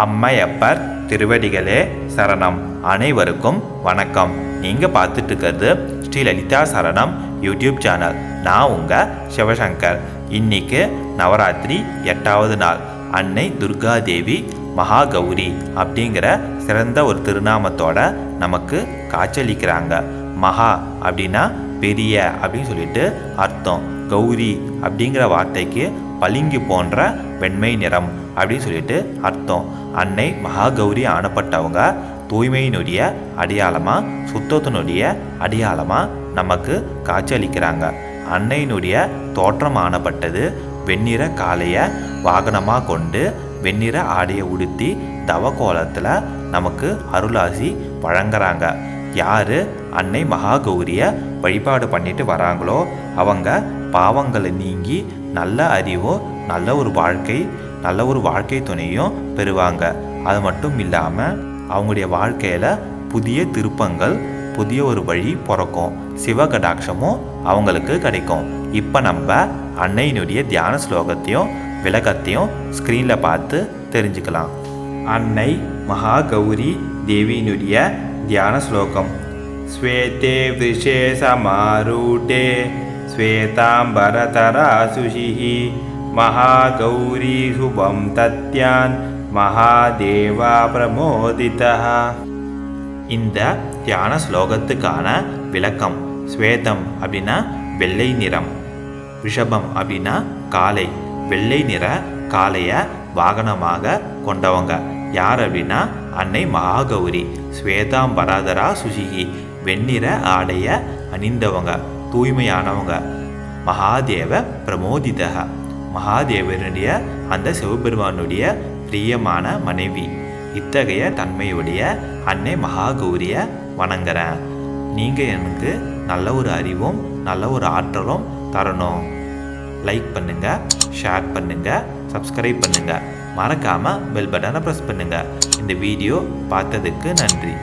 அம்மையப்பர் திருவடிகளே சரணம். அனைவருக்கும் வணக்கம். நீங்கள் பார்த்துட்டு இருக்கிறது ஸ்ரீ லலிதா சரணம் யூடியூப் சேனல். நான் உங்கள் சிவசங்கர். இன்னைக்கு நவராத்திரி எட்டாவது நாள். அன்னை துர்கா தேவி மகா கௌரி அப்படிங்கிற சிறந்த ஒரு திருநாமத்தோட நமக்கு காட்சியளிக்கிறாங்க. மகா அப்படின்னா பெரிய அப்படின்னு சொல்லிட்டு அர்த்தம். கௌரி அப்படிங்கிற வார்த்தைக்கு பளிங்கு போன்ற வெண்மை நிறம் அப்படின்னு சொல்லிட்டு அர்த்தம் அன்னை மகா கௌரி ஆனப்பட்டவங்க தூய்மையினுடைய அடையாளமாக சுத்தத்தினுடைய அடையாளமாக நமக்கு காட்சியளிக்கிறாங்க. அன்னையினுடைய தோற்றம் ஆனப்பட்டது வெண்ணிற காலையை வாகனமாக கொண்டு வெண்ணிற ஆடையை உடுத்தி தவக்கோலத்தில் நமக்கு அருளாசி வழங்குறாங்க. யார்? அன்னை மகாகௌரியை வழிபாடு பண்ணிட்டு வராங்களோ அவங்க பாவங்களை நீங்கி நல்ல அறிவோ நல்ல ஒரு வாழ்க்கை நல்ல ஒரு வாழ்க்கை துணையும் பெறுவாங்க. அது மட்டும் இல்லாமல் அவங்களுடைய வாழ்க்கையில் புதிய திருப்பங்கள் புதிய ஒரு வழி பிறக்கும். சிவகடாட்சமும் அவங்களுக்கு கிடைக்கும். இப்போ நம்ம அன்னையினுடைய தியான ஸ்லோகத்தையும் விளக்கத்தையும் ஸ்க்ரீனில் பார்த்து தெரிஞ்சுக்கலாம். அன்னை மகாகௌரி தேவியினுடைய தியான ஸ்லோகம். ஸ்வேதே விஷே ஸ்வேதாம்பரதரா சுஷிஹி மகாகௌரி தத்யான் மகாதேவா பிரமோதிதா இந்த தியான ஸ்லோகத்துக்கான விளக்கம் ஸ்வேதம் அப்படின்னா வெள்ளை நிறம் ரிஷபம் அப்படின்னா காளை வெள்ளை நிற காலையை வாகனமாக கொண்டவங்க. யார் அப்படின்னா அன்னை மகாகௌரி ஸ்வேதாம்பராதரா சுசிகி வெண்ணிற ஆடைய அணிந்தவங்க தூய்மையானவங்க மகாதேவ பிரமோதிதக. மகாதேவனுடைய அந்த சிவபெருமானுடைய பிரியமான மனைவி. இத்தகைய தன்மையுடைய அன்னை மகாகௌரிய வணங்குறேன். நீங்கள் எனக்கு நல்ல ஒரு அறிவும் நல்ல ஒரு ஆற்றலும் தரணும். லைக் பண்ணுங்கள் ஷேர் பண்ணுங்கள் சப்ஸ்கிரைப் பண்ணுங்க. மறக்காமல் பெல் பட்டனை ப்ரெஸ் பண்ணுங்கள் இந்த வீடியோ பார்த்ததுக்கு நன்றி.